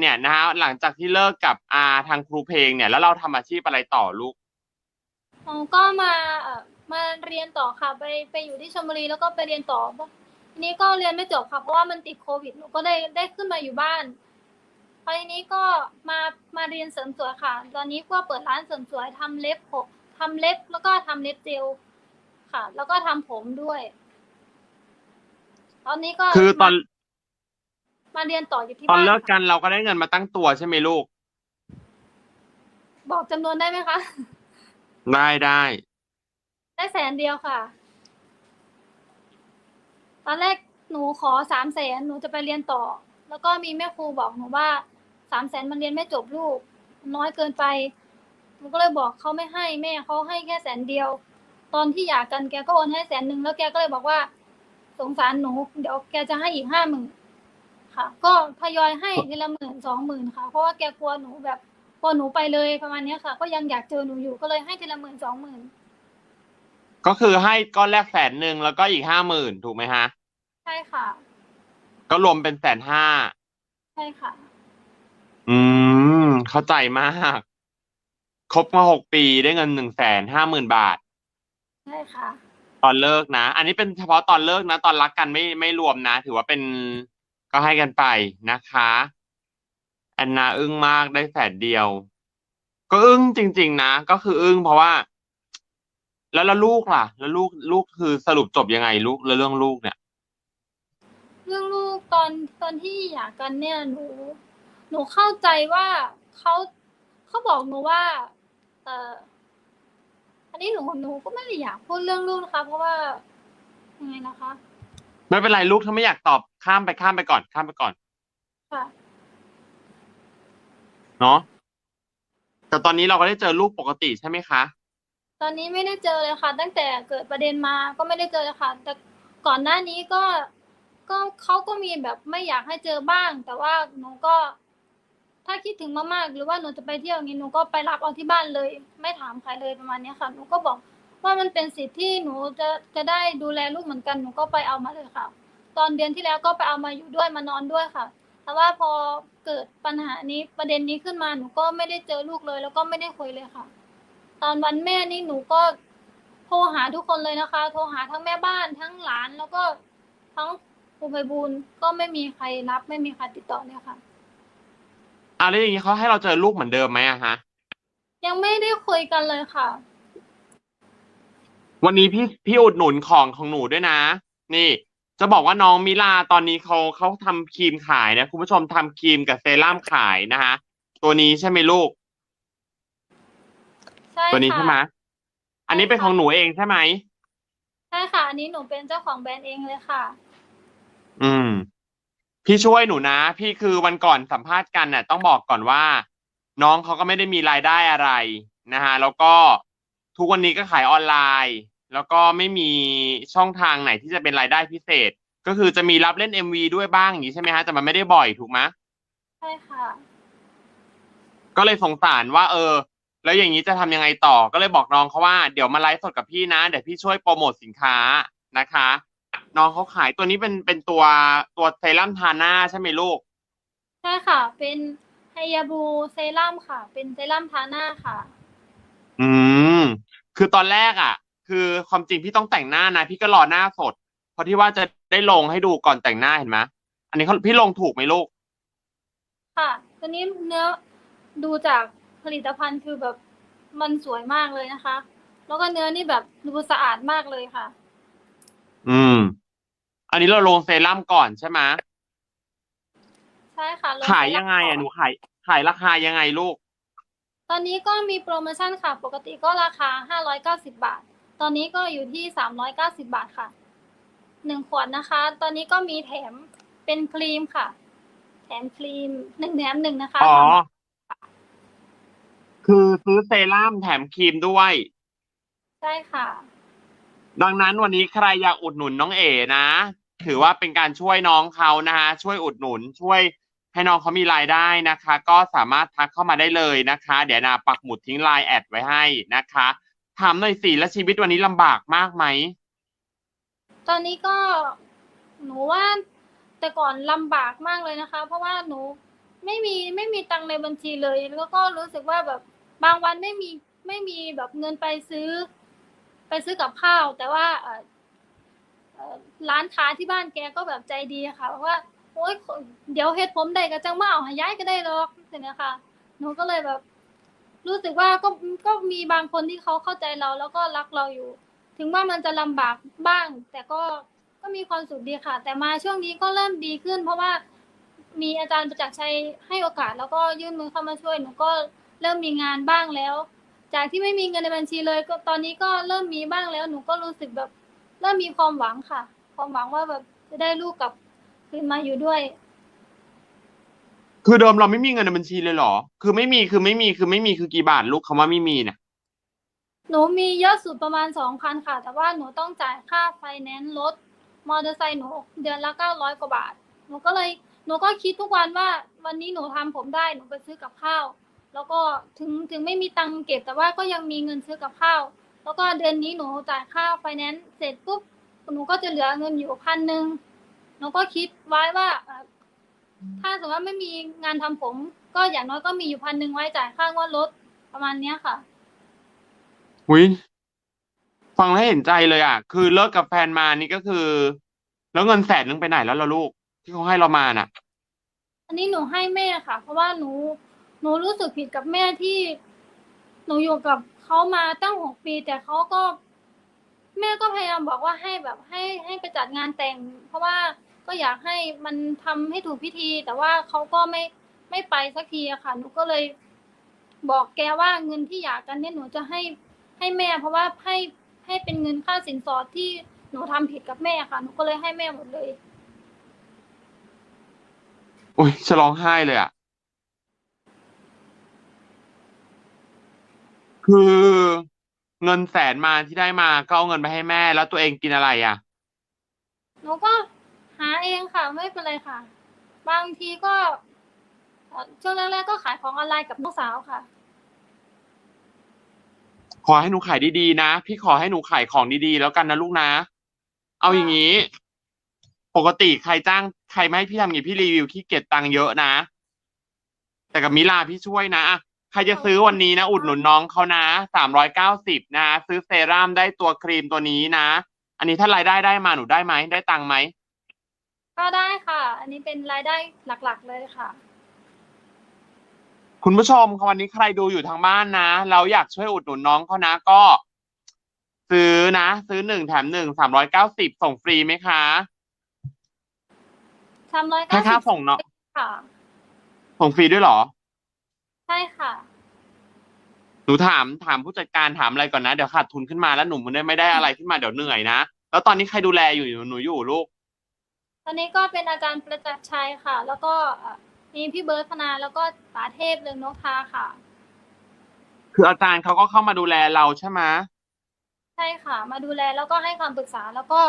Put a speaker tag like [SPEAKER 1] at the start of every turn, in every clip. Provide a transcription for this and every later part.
[SPEAKER 1] เนี่ยนะฮะหลังจากที่เลิกกับอาทางครูเพลงเนี่ย แล้วเราทำอาชีพอะไรต่อลูก
[SPEAKER 2] อ๋อก็มาเอ่อมาเรียนต่อค่ะไปไปอยู่ที่ชลบุรีแล้วก็ไปเรียนต่อทีนี้ก็เรียนไม่จบค่ะเพราะว่ามันติดโควิดหนูก็ได้ได้ขึ้นมาอยู่บ้านพอทีนี้ก็มามาเรียนเสริมสวยค่ะ ตอนนี้ก็เปิดร้านเสริมสวยทำเล็บผมทำเล็บแล้วก็ทำเล็บเจลค่ะ แล้วก็ทำผมด้วย ตอนนี้ก็
[SPEAKER 1] คือตอน
[SPEAKER 2] มา มาเรียนต่ออยู่ที่
[SPEAKER 1] ตอน
[SPEAKER 2] บ้าน
[SPEAKER 1] เลิก
[SPEAKER 2] ค่ะ
[SPEAKER 1] กันเราก็ได้เงินมาตั้งตัวใช่ไหมลูก
[SPEAKER 2] บอกจำนวนได้ไหมคะ
[SPEAKER 1] ได้ได้
[SPEAKER 2] ได้แสนเดียวค่ะ ตอนแรกหนูขอสามแสนหนูจะไปเรียนต่อ แล้วก็มีแม่ครูบอกหนูว่าสามแสนมันเรียนไม่จบลูกน้อยเกินไป หนูก็เลยบอกเขาไม่ให้แม่เขาให้แค่แสนเดียว ตอนที่หย่ากันแกก็โอนให้แสนหนึ่งแล้วแกก็เลยบอกว่า สงสารหนู เดี๋ยวแกจะให้อีกห้าหมื่น ค่ะ ก็ทยอยให้ทีละหมื่นสองหมื่นค่ะ เพราะว่าแกกลัวหนูแบบกลัวหนูไปเลยประมาณเนี้ยค่ะ ก็ยังอยากเจอหนูอยู่ก็เลยให้ทีละหมื่นสองหมื่น
[SPEAKER 1] ก็คือให้ก้อนแรกแสนหนึ่งแล้วก็อีกห้าหมื่นถูกไหมฮะ
[SPEAKER 2] ใช่ค่ะ
[SPEAKER 1] ก็รวมเป็นแสนห้า
[SPEAKER 2] ใช่ค่ะ
[SPEAKER 1] อืม เข้าใจมากคบมาหกปีได้เงินหนึ่งแสนห้าหมื่นบาท
[SPEAKER 2] ใช่ค่ะ
[SPEAKER 1] ตอนเลิกนะ อันนี้เป็นเฉพาะตอนเลิกนะ ตอนรักกันไม่ไม่รวมนะ ถือว่าเป็น ก็ให้กันไปนะคะแอนนาอึ้งมากได้แสนเดียว ก็อึ้งจริง ๆ นะ ก็คืออึ้งเพราะว่า แล้วแล้วลูกล่ะ แล้วลูกลูกคือสรุปจบยังไงลูกแล้วเรื่องลูกเนี่ย
[SPEAKER 2] เรื่องลูกตอนตอนที่หย่ากันเนี่ยหนูหนูเข้าใจว่าเขาเขาบอกหนูว่า เอออันนี้หนูหนูก็ไม่ได้อยากพูดเรื่องลูกนะคะ เพราะว่ายังไงนะคะ
[SPEAKER 1] ไม่เป็นไรลูกถ้าไม่อยากตอบข้ามไปข้ามไปก่อนข้ามไปก่อน
[SPEAKER 2] ค่ะ
[SPEAKER 1] เนาะแต่ตอนนี้เราก็ได้เจอลูกปกติใช่ไหมคะ
[SPEAKER 2] ตอนนี้ไม่ได้เจอเลยค่ะ ตั้งแต่เกิดประเด็นมาก็ไม่ได้เจอเลยค่ะ แต่ก่อนหน้านี้ก็ก็เขาก็มีแบบไม่อยากให้เจอบ้าง แต่ว่าหนูก็ ถ้าคิดถึงมากๆหรือว่าหนูจะไปเที่ยวอย่างนี้หนูก็ไปรับเอาที่บ้านเลย ไม่ถามใครเลยประมาณเนี้ยค่ะหนูก็บอก ว่ามันเป็นสิทธิ์ที่หนูจะจะได้ดูแลลูกเหมือนกันหนูก็ไปเอามาเลยค่ะ ตอนเดือนที่แล้วก็ไปเอามาอยู่ด้วยมานอนด้วยค่ะ แต่ว่าพอเกิดปัญหานี้ประเด็นนี้ขึ้นมาหนูก็ไม่ได้เจอลูกเลย แล้วก็ไม่ได้คุยเลยค่ะ ตอนวันแม่นี่หนูก็โทรหาทุกคนเลยนะคะ โทรหาทั้งแม่บ้านทั้งหลานแล้วก็ทั้งครูไพบูลย์ก็ไม่มีใครรับ ไม่มีใครติดต่อเนี่ยค่ะ
[SPEAKER 1] อะแล้วอย่างนี้เขาให้เราเจอลูกเหมือนเดิมไหมอะฮะ
[SPEAKER 2] ยังไม่ได้คุยกันเลยค่ะ
[SPEAKER 1] วันนี้พี่พี่อุดหนุนของของหนูด้วยนะ นี่ จะบอกว่าน้องมิลาตอนนี้เขาเขาทำครีมขายนะคุณผู้ชมทำครีมกับเซรั่มขายนะฮะตัวนี้ใช่ไหมลูก
[SPEAKER 2] ใช่
[SPEAKER 1] ตัวนี้
[SPEAKER 2] ค่ะ
[SPEAKER 1] ใช่ไหมอันนี้เป็นของหนูเองใช่ไหม
[SPEAKER 2] ใช่ค่ะ อันนี้หนูเป็นเจ้าของแบรนด์เองเลยค่ะ
[SPEAKER 1] อืม พี่ช่วยหนูนะ พี่คือวันก่อนสัมภาษณ์กันน่ะ ต้องบอกก่อนว่า น้องเขาก็ไม่ได้มีรายได้อะไรนะฮะแล้วก็ ทุกวันนี้ก็ขายออนไลน์ แล้วก็ไม่มีช่องทางไหนที่จะเป็นรายได้พิเศษ ก็คือจะมีรับเล่นเอ็มวีด้วยบ้างอย่างนี้ใช่ไหมฮะแต่มันไม่ได้บ่อยถูกไหม
[SPEAKER 2] ใช่ค่ะ
[SPEAKER 1] ก็เลยสงสารว่า เออ แล้วอย่างนี้จะทำยังไงต่อ ก็เลยบอกน้องเขาว่าเดี๋ยวมาไลฟ์สดกับพี่นะเดี๋ยวพี่ช่วยโปรโมทสินค้านะคะ น้องเขาขายตัวนี้เป็นเป็นตัวตัวเซรั่มทาหน้าใช่ไหมลูก
[SPEAKER 2] ใช่ค่ะ เป็นไฮยาบูเซรั่มค่ะ เป็นเซรั่มทาหน้าค่ะ
[SPEAKER 1] อืม คือตอนแรกอะ คือความจริงพี่ต้องแต่งหน้านะพี่ก็รอหน้าสด เพราะที่ว่าจะได้ลงให้ดูก่อนแต่งหน้าเห็นไหมอันนี้เขาพี่ลงถูกไหมลูก
[SPEAKER 2] ค่ะตัวนี้เนื้อดูจากผลิตภัณฑ์คือแบบมันสวยมากเลยนะคะ แล้วก็เนื้อนี่แบบดูสะอาดมากเลยค่ะ
[SPEAKER 1] อืม อันนี้เราลงเซรั่มก่อนใช่ไหม
[SPEAKER 2] ใช่ค่ะล
[SPEAKER 1] ขายยังไงอะหนูขายขายราคายังไงลูก
[SPEAKER 2] ตอนนี้ก็มีโปรโมชั่นค่ะ ปกติก็ราคา 590 บาท ตอนนี้ก็อยู่ที่ 390 บาทค่ะหนึ่งขวดนะคะ ตอนนี้ก็มีแถมเป็นครีมค่ะ แถมครีมหนึ่งแถมหนึ่งนะคะ
[SPEAKER 1] อ๋อ คือซื้อเซรั่มแถมครีมด้วย
[SPEAKER 2] ใช่ค่ะ
[SPEAKER 1] ดังนั้นวันนี้ใครอยากอุดหนุนน้องเอ๋นะ ถือว่าเป็นการช่วยน้องเขานะฮะ ช่วยอุดหนุนช่วย ให้น้องเขามีรายได้นะคะ ก็สามารถทักเข้ามาได้เลยนะคะ เดี๋ยวนาปักหมุดทิ้งไลน์แอดไว้ให้นะคะถามหน่อยสิแล้วชีวิตวันนี้ลำบากมากไหม
[SPEAKER 2] ตอนนี้ก็หนูว่าแต่ก่อนลำบากมากเลยนะคะ เพราะว่าหนูไม่มีไม่มีตังค์ในบัญชีเลย แล้วก็รู้สึกว่าแบบบางวันไม่มีไม่มีแบบเงินไปซื้อ ไปซื้อกับข้าว แต่ว่าเอ่อเอ่อร้านค้าที่บ้านแกก็แบบใจดีค่ะบอกว่า อ๊ยเดี๋ยวเฮ็ดผมได้ก็จังมาเอาห้ย้ายก็ได้หรอกเห็นไหมคะหนูก็เลยแบบ รู้สึกว่าก็ก็มีบางคนที่เขาเข้าใจเรา แล้วก็รักเราอยู่ ถึงว่ามันจะลำบากบ้าง แต่ก็ก็มีความสุขดีค่ะ แต่มาช่วงนี้ก็เริ่มดีขึ้น เพราะว่ามีอาจารย์ประจักษ์ชัยให้โอกาส แล้วก็ยื่นมือเข้ามาช่วยหนูก็เริ่มมีงานบ้างแล้ว จากที่ไม่มีเงินในบัญชีเลย ก็ตอนนี้ก็เริ่มมีบ้างแล้ว หนูก็รู้สึกแบบ เริ่มมีความหวังค่ะ ความหวังว่าแบบจะได้ลูกกลับ คืนมาอยู่ด้วย
[SPEAKER 1] คือเดิมเราไม่มีเงินในบัญชีเลยเหรอ คือไม่มีคือไม่มีคือไม่มีคือกี่บาทลูกคำว่าไม่มีเนี่ย
[SPEAKER 2] หนูมีเยอะสุดประมาณสองพันค่ะ แต่ว่าหนูต้องจ่ายค่าไฟแนนซ์รถมอเตอร์ไซค์หนูเดือนละเก้าร้อยกว่าบาท หนูก็เลยหนูก็คิดทุกวันว่า วันนี้หนูทำผมได้หนูไปซื้อกับข้าว แล้วก็ถึงถึงไม่มีตังค์เก็บ แต่ว่าก็ยังมีเงินซื้อกับข้าว แล้วก็เดือนนี้หนูจ่ายค่าไฟแนนซ์เสร็จปุ๊บหนูก็จะเหลือเงินอยู่พันหนึ่ง หนูก็คิดไว้ว่าเอ่อถ้าสมมติว่าไม่มีงานทำผม ก็อย่างน้อยก็มีอยู่พันหนึ่งไว้จ่ายค่างวดรถประมาณเนี้ยค่ะ
[SPEAKER 1] หุยฟังแล้วเห็นใจเลยอะ คือเลิกกับแฟนมานี่ก็คือ แล้วเงินแสนนึงไปไหนแล้วล่ะลูก ที่เขาให้เรามาน่ะ
[SPEAKER 2] อันนี้หนูให้แม่ค่ะ เพราะว่าหนู หนูรู้สึกผิดกับแม่ที่ หนูอยู่กับเขามาตั้งหกปี แต่เขาก็ แม่ก็พยายามบอกว่าให้แบบให้ให้ไปจัดงานแต่ง เพราะว่า ก็อยากให้มันทำให้ถูกพิธี แต่ว่าเขาก็ไม่ไม่ไปสักทีอะค่ะ หนูก็เลย บอกแกว่าเงินที่อยากกันเนี่ยหนูจะให้ให้แม่ เพราะว่าให้ให้เป็นเงินค่าสินสอดที่หนูทำผิดกับแม่ค่ะ หนูก็เลยให้แม่หมดเลย
[SPEAKER 1] โอ้ยจะร้องไห้เลยอะคือเงินแสนมาที่ได้มาก็เอาเงินไปให้แม่ แล้วตัวเองกินอะไรอะ
[SPEAKER 2] หนูก็ หาเองค่ะ ไม่เป็นไรค่ะ บางทีก็ช่วงแรกๆก็ขายของออนไลน์กับน้องสาวค่ะ
[SPEAKER 1] ขอให้หนูขายดีๆนะ พี่ขอให้หนูขายของดีๆ แล้วกันนะลูกนะ เอาอย่างนี้ ปกติใครจ้างใครไม่ให้พี่ทำอย่างนี้พี่รีวิวขี้เกียจตังค์เยอะนะ แต่กับมิลาพี่ช่วยนะอะใครจะซื้อวันนี้นะ อุดหนุนน้องเขานะสามร้อยเก้าสิบนะ ซื้อเซรั่มได้ตัวครีมตัวนี้นะ อันนี้ถ้ารายได้ได้มาหนูได้ไหมได้ตังค์ไหม
[SPEAKER 2] ก็ได้ค่ะ อันนี้เป็นรายได้หลักๆเลยค่ะ
[SPEAKER 1] คุณผู้ชมวันนี้ใครดูอยู่ทางบ้านนะ เราอยากช่วยอุดหนุนน้องเขานะก็ ซื้อนะ ซื้อหนึ่งแถมหนึ่งสามร้อยเก้าสิบส่งฟรีไหมคะ
[SPEAKER 2] ทำร้อย
[SPEAKER 1] แค่
[SPEAKER 2] เก้า
[SPEAKER 1] ค่า
[SPEAKER 2] สิบ
[SPEAKER 1] ส่งเนาะ
[SPEAKER 2] ค่ะ
[SPEAKER 1] ส่งฟรีด้วยเหรอ
[SPEAKER 2] ใช่ค่ะ
[SPEAKER 1] หนูถามถามผู้จัดการถามอะไรก่อนนะ เดี๋ยวขาดทุนขึ้นมาแล้วหนูไม่ได้ไม่ได้อะไรขึ้นมาเดี๋ยวเหนื่อยนะ แล้วตอนนี้ใครดูแลอยู่หนูหนูอยู่ลูก
[SPEAKER 2] ต อนนี้ก็เป็นอาจารย์ประจักษ์ชัยค่ะ แล้วก็เอ่อมีพี่เบิร์ดพนาแล้วก็ป๋าเทพเรืองนกทาค่ะ
[SPEAKER 1] คืออาจารย์เขาก็เข้ามาดูแลเราใช่ไหม
[SPEAKER 2] ใช่ค่ะ มาดูแลแล้วก็ให้คำปรึกษาแล้วก็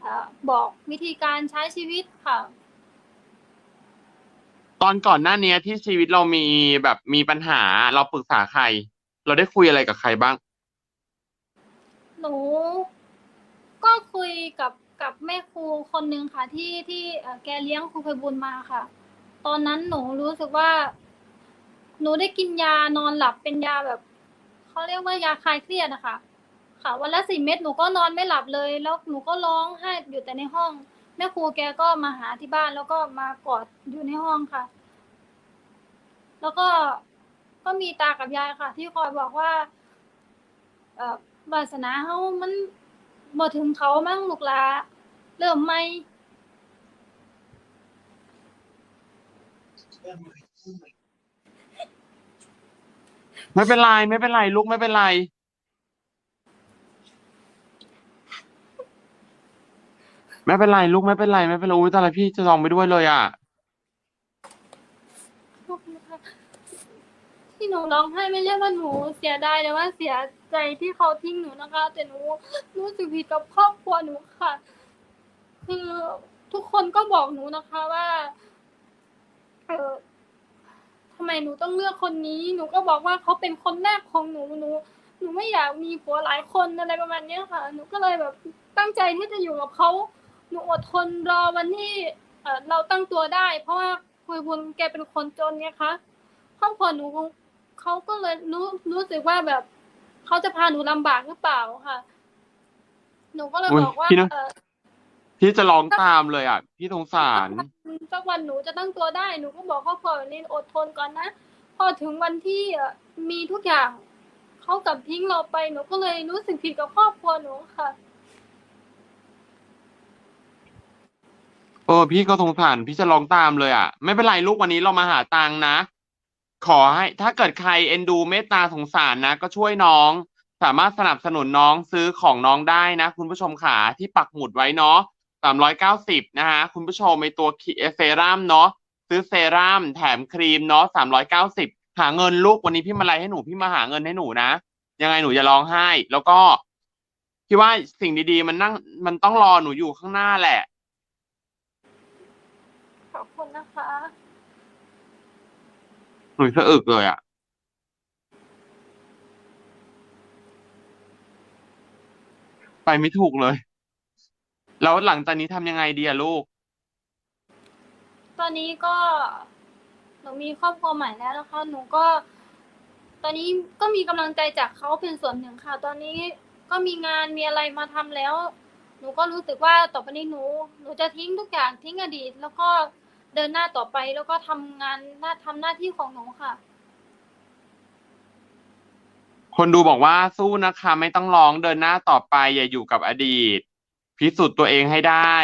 [SPEAKER 2] เอ่อบอกวิธีการใช้ชีวิตค่ะ
[SPEAKER 1] ตอนก่อนหน้านี้ที่ชีวิตเรามีแบบมีปัญหาเราปรึกษาใคร เราได้คุยอะไรกับใครบ้าง
[SPEAKER 2] หนูก็คุย กับกับแม่ครูคนหนึ่งค่ะ ที่ที่แกเลี้ยงครูไพบุญมาค่ะ ตอนนั้นหนูรู้สึกว่า หนูได้กินยานอนหลับเป็นยาแบบเขาเรียกว่ายาคลายเครียดนะคะค่ะ วันละสี่เม็ดหนูก็นอนไม่หลับเลย แล้วหนูก็ร้องไห้อยู่แต่ในห้อง แม่ครูแกก็มาหาที่บ้านแล้วก็มากอดอยู่ในห้องค่ะ แล้วก็ก็มีตากับยายค่ะ ที่คอยบอกว่า เอ่อวาสนาเฮามัน บ่ถึงเขามั่งลูกหลาเริ่มใหม่
[SPEAKER 1] ไม่เป็นไรไม่เป็นไรลูกไม่เป็นไร ไม่เป็นไรลูกไม่เป็นไรไม่เป็นไรอุ้ยแต่ละพี่จะลองไปด้วยเลยอะ
[SPEAKER 2] ที่หนูร้องไห้ไม่ใช่ว่าหนูเสียดายแต่ว่าเสีย ใจที่เขาทิ้งหนูนะคะ แต่หนูรู้สึกผิดกับครอบครัวหนูค่ะ คือทุกคนก็บอกหนูนะคะว่า เออทำไมหนูต้องเลือกคนนี้ หนูก็บอกว่าเขาเป็นคนแรกของหนูหนูหนูไม่อยากมีผัวหลายคนอะไรประมาณเนี้ยค่ะ หนูก็เลยแบบตั้งใจที่จะอยู่กับเขา หนูอดทนรอวันที่เออเราตั้งตัวได้ เพราะว่าคุยบุญแกเป็นคนจนไงคะครอบครัวหนูเขาก็เลยรู้รู้สึกว่าแบบ เขาจะพาหนูลำบากหรือเปล่าค่ะ หนูก็เลย
[SPEAKER 1] อุ๊ย
[SPEAKER 2] บอกว่า
[SPEAKER 1] พี่นะ
[SPEAKER 2] เออ
[SPEAKER 1] พี่จะร้องตามเลยอะ พี่สงสาร
[SPEAKER 2] สักวันหนูจะตั้งตัวได้ หนูก็บอกครอบครัวแบบนี้อดทนก่อนนะ พอถึงวันที่เอ่อมีทุกอย่างเขากลับทิ้งเราไปหนูก็เลยรู้สึกผิดกับครอบครัวหนูค่ะ
[SPEAKER 1] เออ พี่ก็สงสาร พี่จะร้องตามเลยอะ ไม่เป็นไรลูกวันนี้เรามาหาตังค์นะ ขอให้ถ้าเกิดใครเอ็นดูเมตตาสงสารนะ ก็ช่วยน้อง สามารถสนับสนุนน้องซื้อของน้องได้นะ คุณผู้ชมขาที่ปักหมุดไว้เนาะสามร้อยเก้าสิบนะฮะคุณผู้ชมในตัวเซรั่มเนาะซื้อเซรั่มแถมครีมเนาะสามร้อยเก้าสิบหาเงินลูกวันนี้พี่มาไลฟ์ให้หนูพี่มาหาเงินให้หนูนะ ยังไงหนูอย่าร้องไห้ แล้วก็พี่ว่าสิ่งดีๆ มันนั่งมันต้องรอหนูอยู่ข้างหน้าแหละ
[SPEAKER 2] ขอบคุณนะคะ
[SPEAKER 1] หนูสะอึกเลยอะไปไม่ถูกเลย แล้วหลังจากนี้ทำยังไงดีอะลูก
[SPEAKER 2] ตอนนี้ก็หนูมีครอบครัวใหม่แล้วนะคะ หนูก็ ตอนนี้ก็มีกำลังใจจากเขาเป็นส่วนหนึ่งค่ะ ตอนนี้ก็มีงานมีอะไรมาทำแล้ว หนูก็รู้สึกว่าต่อไปนี้หนู หนูจะทิ้งทุกอย่างทิ้งอดีต แล้วก็ เดินหน้าต่อไปแล้วก็ทำงานหน้าทำหน้าที่ของหนูค่ะ
[SPEAKER 1] คนดูบอกว่าสู้นะคะ ไม่ต้องร้องเดินหน้าต่อไป อย่าอยู่กับอดีต พิสูจน์ตัวเองให้ได้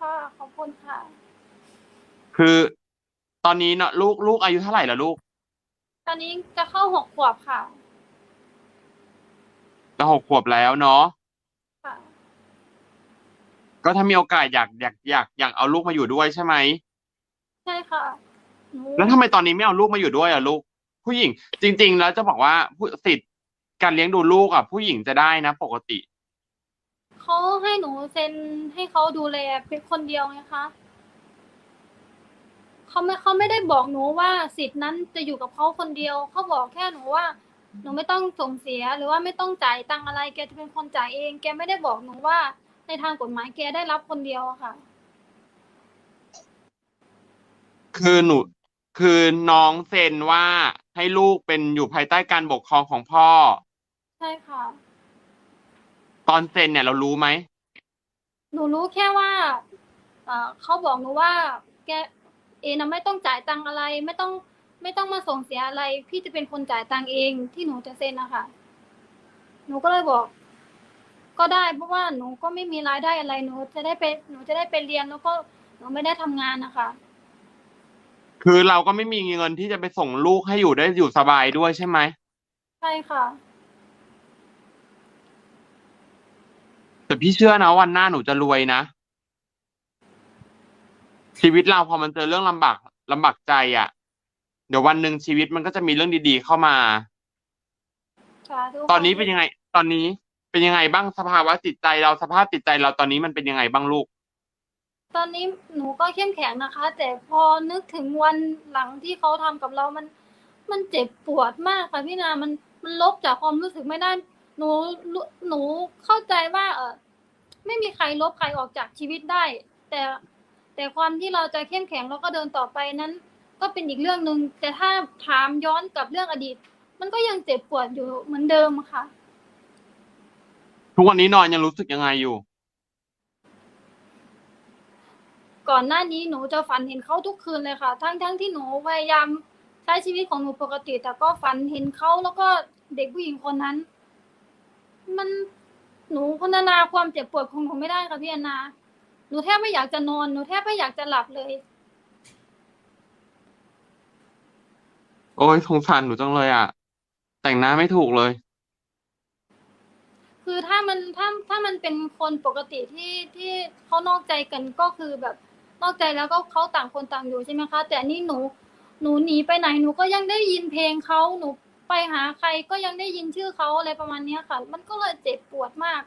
[SPEAKER 2] ค่ะ ขอบคุณค่ะ
[SPEAKER 1] คือตอนนี้เนาะลูกลูกอายุเท่าไหร่แล้วลูก
[SPEAKER 2] ตอนนี้จะเข้าหกขวบค่ะ
[SPEAKER 1] จะหกขวบแล้วเนาะ
[SPEAKER 2] ค่ะ
[SPEAKER 1] ก็ถ้ามีโอกาสอยากอยากอยากอยากเอาลูกมาอยู่ด้วยใช่ไหม
[SPEAKER 2] ใช่ค่ะหนู
[SPEAKER 1] แล้วทำไมตอนนี้ไม่เอาลูกมาอยู่ด้วยอะลูก ผู้หญิง จริง ๆ แล้วจะบอกว่าผู้สิทธิ์การเลี้ยงดูลูกอะผู้หญิงจะได้นะ ปกติ
[SPEAKER 2] เขาให้หนูเซ็นให้เขาดูแลเป็นคนเดียวไงคะเขาไม่เขาไม่ได้บอกหนูว่าสิทธิ์นั้นจะอยู่กับเขาคนเดียวเขาบอกแค่หนูว่า หนูไม่ต้องส่งเสียหรือว่าไม่ต้องจ่ายตังค์อะไร แกจะเป็นคนจ่ายเอง แกไม่ได้บอกหนูว่า ในทางกฎหมายแกได้รับคนเดียวอะค่ะ
[SPEAKER 1] คือหนู คือน้องเซ็นว่าให้ลูกเป็นอยู่ภายใต้การปกครองของพ่อ
[SPEAKER 2] ใช่ค่ะ
[SPEAKER 1] ตอนเซ็นเนี่ยเรารู้ไหม
[SPEAKER 2] หนูรู้แค่ว่าเอ่อเขาบอกหนูว่า แกเอนะไม่ต้องจ่ายตังค์อะไร ไม่ต้องไม่ต้องมาส่งเสียอะไร พี่จะเป็นคนจ่ายตังค์เองที่หนูจะเซ็นนะคะหนูก็เลยบอก ก็ได้เพราะว่าหนูก็ไม่มีรายได้อะไรหนูจะได้ไปหนูจะได้ไปเรียนแล้วก็หนูไม่ได้ทำงานนะคะ
[SPEAKER 1] คือเราก็ไม่มีเงินที่จะไปส่งลูกให้อยู่ได้อยู่สบายด้วยใช่ไหม
[SPEAKER 2] ใช่ค่ะ
[SPEAKER 1] แต่พี่เชื่อนะวันหน้าหนูจะรวยนะ ชีวิตเราพอมันเจอเรื่องลำบากลำบากใจอะ่ะ เดี๋ยววันหนึ่งชีวิตมันก็จะมีเรื่องดีๆเข้ามา
[SPEAKER 2] สาธุ
[SPEAKER 1] ตอนนี้เป็นยังไง ตอนนี้ เป็นยังไงบ้างสภาวะจิตใจเราสภาพจิตใจเราตอนนี้มันเป็นยังไงบ้างลูก
[SPEAKER 2] ตอนนี้หนูก็เข้มแข็งนะคะ แต่พอนึกถึงวันหลังที่เขาทำกับเรามัน มันเจ็บปวดมากค่ะพี่นามันมันลบจากความรู้สึกไม่ได้หนูหนูเข้าใจว่าเออไม่มีใครลบใครออกจากชีวิตได้ แต่แต่ความที่เราจะเข้มแข็งแล้วก็เดินต่อไปนั้น ก็เป็นอีกเรื่องหนึ่งแต่ถ้าถามย้อนกับเรื่องอดีต มันก็ยังเจ็บปวดอยู่เหมือนเดิมค่ะ
[SPEAKER 1] ทุกวันนี้นอนยังรู้สึกยังไงอยู่
[SPEAKER 2] ก่อนหน้านี้หนูจะฝันเห็นเขาทุกคืนเลยค่ะ ทั้งทั้งที่หนูพยายามใช้ชีวิตของหนูปกติ แต่ก็ฝันเห็นเขาแล้วก็เด็กผู้หญิงคนนั้น มันหนูพรรณนาความเจ็บปวดของหนูไม่ได้ค่ะพี่แอนนา หนูแทบไม่อยากจะนอน หนูแทบไม่อยากจะหลับเลย
[SPEAKER 1] โอ้ยสงสารหนูจังเลยอะ แต่งหน้าไม่ถูกเลย
[SPEAKER 2] คือถ้ามันถ้าถ้ามันเป็นคนปกติที่ที่เขานอกใจกันก็คือแบบนอกใจแล้วก็เขาต่างคนต่างอยู่ใช่ไหมคะ แต่นี่หนูหนูหนีไปไหนหนูก็ยังได้ยินเพลงเขาหนูไปหาใครก็ยังได้ยินชื่อเขาอะไรประมาณเนี้ยค่ะ มันก็เลยเจ็บปวดมาก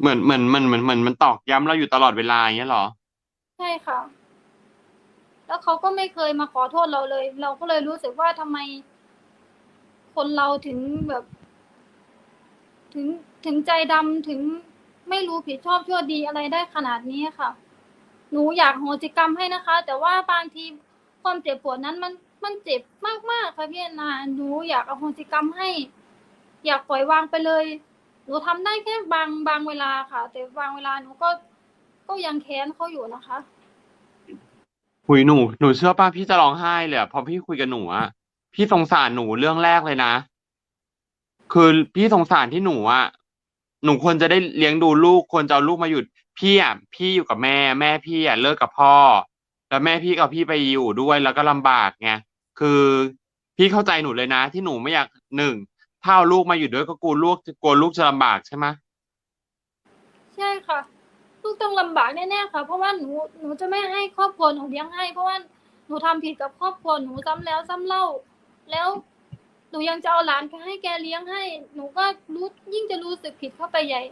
[SPEAKER 1] เหมือนเหมือนเหมือนเหมือนเหมือนมันตอกย้ำเราอยู่ตลอดเวลาอย่างเงี้ยเหรอ
[SPEAKER 2] ใช่ค่ะ แล้วเขาก็ไม่เคยมาขอโทษเราเลย เราก็เลยรู้สึกว่าทำไม คนเราถึงแบบ ถึงถึงใจดำถึงไม่รู้ผิดชอบชั่วดีอะไรได้ขนาดนี้ค่ะ หนูอยากโหสิกรรมให้นะคะ แต่ว่าบางทีความเจ็บปวดนั้นมันมันเจ็บมากๆค่ะพี่นาหนูอยากอโหสิกรรมให้ อยากปล่อยวางไปเลย หนูทำได้แค่บางบางเวลาค่ะ แต่บางเวลาหนูก็ก็ยังแค้นเขาอยู่นะคะ
[SPEAKER 1] หุยหนูหนูเชื่อป่ะพี่จะร้องไห้เลยอะพอพี่คุยกับหนูอะพี่สงสารหนูเรื่องแรกเลยนะ คือพี่สงสารที่หนูอะหนูควรจะได้เลี้ยงดูลูกควรจะเอาลูกมาอยู่พี่อะพี่อยู่กับแม่แม่พี่อะเลิกกับพ่อ แล้วแม่พี่กับพี่ไปอยู่ด้วยแล้วก็ลำบากไงคือพี่เข้าใจหนูเลยนะ ที่หนูไม่อยากหนึ่งถ้าเอาลูกมาอยู่ด้วยก็กลัวลูกกลัวลูกจะลำบากใช่ไหม
[SPEAKER 2] ใช่ค่ะ ลูกต้องลำบากแน่ๆค่ะ เพราะว่าหนูหนูจะไม่ให้ครอบครัวหนูเลี้ยงให้ เพราะว่าหนูทำผิดกับครอบครัวหนูซ้ำแล้วซ้ำเล่า แล้ว หนูยังจะเอาหลานไปให้แกเลี้ยงให้ หนูก็รู้ยิ่งจะรู้สึกผิดเข้าไปใหญ่